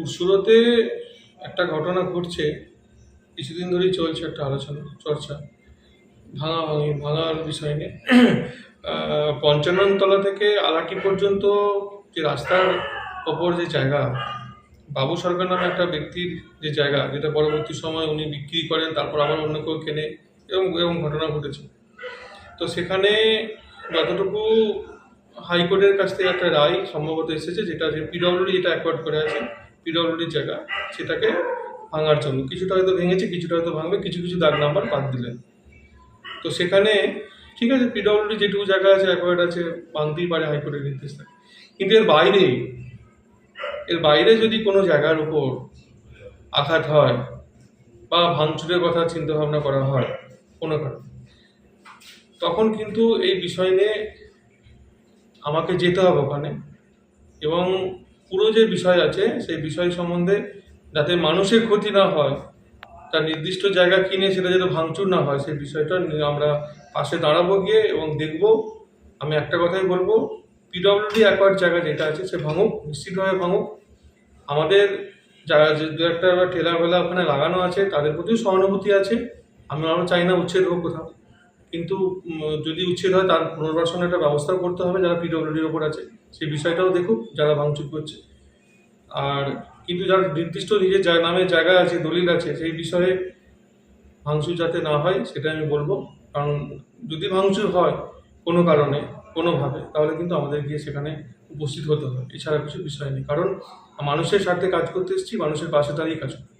পুরসুরতে একটা ঘটনা ঘটছে, কিছুদিন ধরেই চলছে একটা আলোচনা, চর্চা, ভাঙা ভাঙি, ভাঙার বিষয় নিয়ে। পঞ্চাননতলা থেকে আলাটি পর্যন্ত যে রাস্তার ওপর যে জায়গা, বাবু সরকার নামে একটা ব্যক্তির যে জায়গা, যেটা পরবর্তী সময় উনি বিক্রি করেন, তারপর আবার অন্য কেউ কেনে এবং এরকম ঘটনা ঘটেছে। তো সেখানে যতটুকু হাইকোর্টের কাছ থেকে একটা রায় সম্ভবত এসেছে, যেটা যে পিডব্লিউডি যেটা অ্যাকোয়ার্ড করে আছে পিডব্লিউডির জায়গা সেটাকে ভাঙার জন্য। কিছুটা হয়তো ভেঙেছে, কিছুটা হয়তো ভাঙবে, কিছু কিছু দাগ নাম্বার বাদ দিলেন। তো সেখানে, ঠিক আছে, পিডব্লিউডি যেটুকু জায়গা আছে, অ্যাকোয়ার্ড আছে, ভাঙতেই পারে, হাইকোর্টের নির্দেশ থাকে। কিন্তু এর বাইরে এর বাইরে যদি কোনো জায়গার উপর আঘাত হয় বা ভাঙচুরের কথা চিন্তা ভাবনা করা হয়, কোনো কারণে, তখন কিন্তু এই বিষয় নিয়ে আমাকে যেতে হবে ওখানে এবং পুরো যে বিষয় আছে, সেই বিষয় সম্বন্ধে যাতে মানুষের ক্ষতি না হয়, তার নির্দিষ্ট জায়গা কিনে সেটা যাতে ভাঙচুর না হয়, সেই বিষয়টা আমরা পাশে দাঁড়াবো গিয়ে এবং দেখব। আমি একটা কথাই বলব পিডব্লিউডি অ্যাকোয়ার্ড জায়গা যেটা আছে সে ভাঙুক, নিশ্চিতভাবে ভাঙুক। আমাদের যারা যে দু একটা ঠেলা ওখানে লাগানো আছে, তাদের প্রতিও সহানুভূতি আছে। আমি আমরা চাই না উচ্ছেদ হোক কোথাও। কিন্তু যদি উচ্ছেদ হয় তার পুনর্বাসনের একটা ব্যবস্থাও করতে হবে যারা পিডব্লিউডির ওপর আছে। সেই বিষয়টাও দেখুক, যারা ভাঙচুর করছে। আর কিন্তু যার নির্দিষ্ট নিজের নামে জায়গা আছে, দলিল আছে, সেই বিষয়ে ভাঙচুর যাতে না হয় সেটা আমি বলব। কারণ যদি ভাঙচুর হয় কোনো কারণে, কোনোভাবে, তাহলে কিন্তু আমাদের গিয়ে সেখানে উপস্থিত হতে হবে। এছাড়া কিছু বিষয় নেই। কারণ মানুষের স্বার্থে কাজ করতে এসেছি, মানুষের পাশে দাঁড়িয়ে কাজ করতে